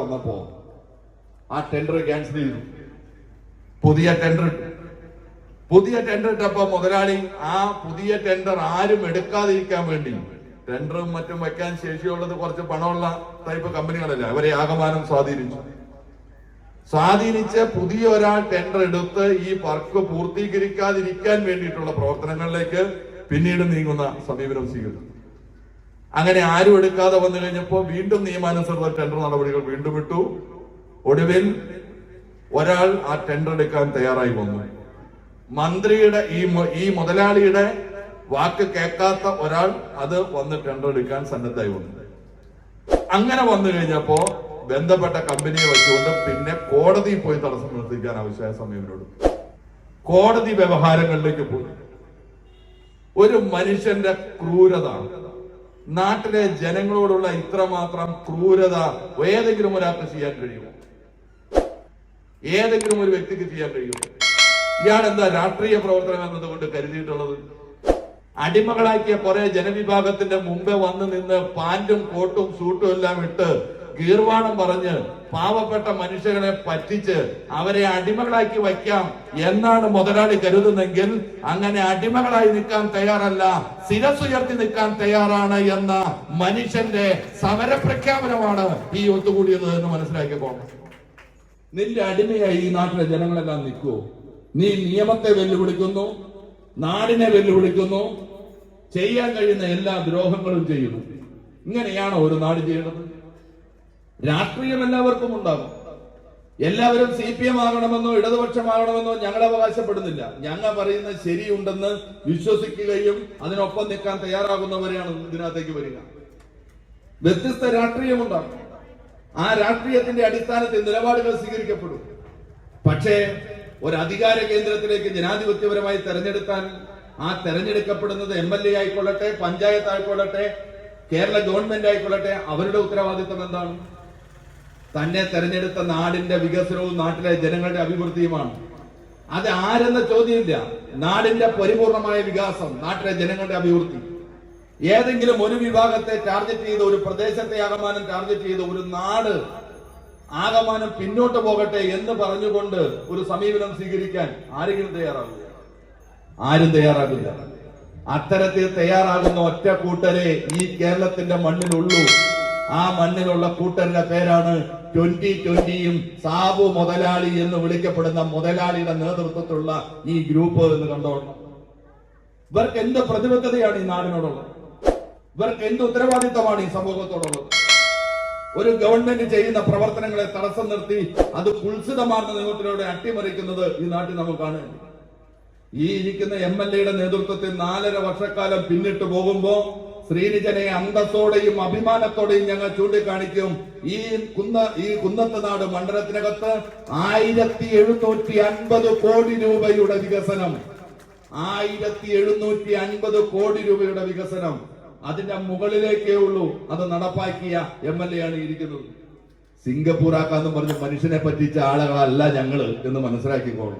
വന്നപ്പോ ആ tender cancel ചെയ്തു. പുതിയ ടെൻഡർ ഇട്ടു. പുതിയ ടെൻഡർ ഇട്ടപ്പോ മുതലാളി ആ പുതിയ ടെൻഡർ ആരും എടുക്കാതിരിക്കാൻ വേണ്ടി ടെൻഡറും മറ്റും വെക്കാൻ ശേഷിയുള്ളത് കുറച്ച് പണമുള്ള ടൈപ്പ് കമ്പനികളല്ല അവരെ ആകമാനം സ്വാധീനിച്ചു. സ്വാധീനിച്ച് പുതിയ ഒരാൾ ടെൻഡർ എടുത്ത് ഈ വർക്ക് പൂർത്തീകരിക്കാതിരിക്കാൻ വേണ്ടിയിട്ടുള്ള പ്രവർത്തനങ്ങളിലേക്ക് പിന്നീട് നീങ്ങുന്ന സമീപനം സ്വീകരിച്ചു. അങ്ങനെ ആരും എടുക്കാതെ വന്നു കഴിഞ്ഞപ്പോ വീണ്ടും നിയമാനുസൃത ടെൻഡർ നടപടികൾ വീണ്ടും ഇട്ടു ഒടുവിൽ ഒരാൾ ആ ടെൻഡർ എടുക്കാൻ തയ്യാറായി വന്നു. മന്ത്രിയുടെ ഈ ഈ മുതലാളിയുടെ വാക്ക് കേൾക്കാത്ത ഒരാൾ അത് വന്ന് ടെൻഡർ എടുക്കാൻ സന്നദ്ധമായി വന്നു. അങ്ങനെ വന്നു കഴിഞ്ഞപ്പോ ബന്ധപ്പെട്ട കമ്പനിയെ വെച്ചുകൊണ്ട് പിന്നെ കോടതിയിൽ പോയി തടസ്സം നിർത്തിക്കാൻ ആവശ്യമായ സമയവരോട് കോടതി വ്യവഹാരങ്ങളിലേക്ക് പോയി. ഒരു മനുഷ്യന്റെ ക്രൂരത നാട്ടിലെ ജനങ്ങളോടുള്ള ഇത്രമാത്രം ക്രൂരത ഏതെങ്കിലും ഒരാൾക്ക് ചെയ്യാൻ കഴിയുമോ? ഏതെങ്കിലും ഒരു വ്യക്തിക്ക് ചെയ്യാൻ കഴിയുമോ? ഇയാൾ എന്താ രാഷ്ട്രീയ പ്രവർത്തനം എന്നതുകൊണ്ട് കരുതിയിട്ടുള്ളത്? അടിമകളാക്കിയ കുറെ ജനവിഭാഗത്തിന്റെ മുമ്പേ വന്ന് നിന്ന് പാന്റും കോട്ടും സൂട്ടും എല്ലാം ഇട്ട് ഗീർവാണം പറഞ്ഞ് പാവപ്പെട്ട മനുഷ്യരെ പറ്റിച്ച് അവരെ അടിമകളാക്കി വയ്ക്കാം എന്നാണ് മുതലാളി കരുതുന്നെങ്കിൽ അങ്ങനെ അടിമകളായി നിൽക്കാൻ തയ്യാറല്ല ശിരസുയർത്തി നിൽക്കാൻ തയ്യാറാണ് എന്ന മനുഷ്യന്റെ സമരപ്രഖ്യാപനമാണ് ഈ ഒത്തുകൂടിയത് എന്ന് മനസ്സിലാക്കി പോകണം നിന്റെ അടിമയായി ഈ നാട്ടിലെ ജനങ്ങളെല്ലാം നിൽക്കൂ നീ നിയമത്തെ വെല്ലുവിളിക്കുന്നു നാടിനെ വെല്ലുവിളിക്കുന്നു ചെയ്യാൻ കഴിയുന്ന എല്ലാ ദ്രോഹങ്ങളും ചെയ്യുന്നു. ഇങ്ങനെയാണോ ഒരു നാട് ചെയ്യുന്നത് രാഷ്ട്രീയം എല്ലാവർക്കും ഉണ്ടാകും. എല്ലാവരും സി പി എം ആകണമെന്നോ ഇടതുപക്ഷമാകണമെന്നോ ഞങ്ങൾ അവകാശപ്പെടുന്നില്ല. ഞങ്ങൾ പറയുന്നത് ശരിയുണ്ടെന്ന് വിശ്വസിക്കുകയും അതിനൊപ്പം നിൽക്കാൻ തയ്യാറാകുന്നവരെയാണ് ഇതിനകത്തേക്ക് വരിക. വ്യത്യസ്ത രാഷ്ട്രീയമുണ്ടാകും. ആ രാഷ്ട്രീയത്തിന്റെ അടിസ്ഥാനത്തിൽ നിലപാടുകൾ സ്വീകരിക്കപ്പെടും. പക്ഷേ ഒരു അധികാര കേന്ദ്രത്തിലേക്ക് ജനാധിപത്യപരമായി തെരഞ്ഞെടുത്താൽ ആ തെരഞ്ഞെടുക്കപ്പെടുന്നത് എം എൽ എ ആയിക്കൊള്ളട്ടെ പഞ്ചായത്ത് ആയിക്കൊള്ളട്ടെ കേരള ഗവൺമെന്റ് ആയിക്കൊള്ളട്ടെ അവരുടെ ഉത്തരവാദിത്വം എന്താണ്? തന്നെ തെരഞ്ഞെടുത്ത നാടിന്റെ വികസനവും നാട്ടിലെ ജനങ്ങളുടെ അഭിവൃദ്ധിയുമാണ്. അത് ആരെന്ന ചോദ്യമില്ല. നാടിന്റെ പരിപൂർണമായ വികാസം നാട്ടിലെ ജനങ്ങളുടെ അഭിവൃദ്ധി. ഏതെങ്കിലും ഒരു വിഭാഗത്തെ ടാർഗറ്റ് ചെയ്ത് ഒരു പ്രദേശത്തെ ആകമാനം ടാർഗറ്റ് ചെയ്ത് ഒരു നാട് ആകമാനം പിന്നോട്ട് പോകട്ടെ എന്ന് പറഞ്ഞുകൊണ്ട് ഒരു സമീപനം സ്വീകരിക്കാൻ ആരെങ്കിലും തയ്യാറാവില്ല ആരും തയ്യാറാകില്ല അത്തരത്തിൽ തയ്യാറാകുന്ന ഒറ്റ കൂട്ടരെ ഈ കേരളത്തിന്റെ മണ്ണിലുള്ളൂ. ആ മണ്ണിലുള്ള കൂട്ടരുടെ പേരാണ് ട്വന്റി ട്വന്റിയും സാബു മുതലാളി എന്ന് വിളിക്കപ്പെടുന്ന മുതലാളിയുടെ നേതൃത്വത്തിലുള്ള ഈ ഗ്രൂപ്പ് എന്ന് കണ്ടോളണം. ഇവർക്ക് എന്ത് പ്രതിബദ്ധതയാണ് ഈ നാടിനോടുള്ളത്? ഇവർക്ക് എന്ത് ഉത്തരവാദിത്തമാണ് ഈ സമൂഹത്തോടുള്ളത്? ഒരു ഗവൺമെന്റ് ചെയ്യുന്ന പ്രവർത്തനങ്ങളെ തടസ്സം നിർത്തി അത് കുൽസിതമാർന്ന നിയമത്തിലൂടെ അട്ടിമറിക്കുന്നത് ഈ നാട്ടിൽ നമുക്ക് കാണുക ഈ ഇരിക്കുന്ന എം എൽ എയുടെ നേതൃത്വത്തിൽ നാലര വർഷക്കാലം പിന്നിട്ട് പോകുമ്പോ ശ്രീനിജനെ അന്തസ്സോടെയും അഭിമാനത്തോടെയും ഞങ്ങൾ ചൂണ്ടിക്കാണിക്കും. ഈ കുന്ന ഈ കുന്നത്ത് നാട് മണ്ഡലത്തിനകത്ത് ആയിരത്തി എഴുന്നൂറ്റി അൻപത് കോടി രൂപയുടെ വികസനം. ആയിരത്തി എഴുന്നൂറ്റി അൻപത് കോടി രൂപയുടെ വികസനം. അതിന്റെ മുകളിലേക്കേ ഉള്ളൂ അത് നടപ്പാക്കിയ എം എൽ എ ആണ് ഇരിക്കുന്നത്. സിംഗപ്പൂർ ആക്കാന്ന് പറഞ്ഞ് മനുഷ്യനെ പറ്റിച്ച ആളുകളല്ല ഞങ്ങൾ എന്ന് മനസ്സിലാക്കിക്കോളൂ.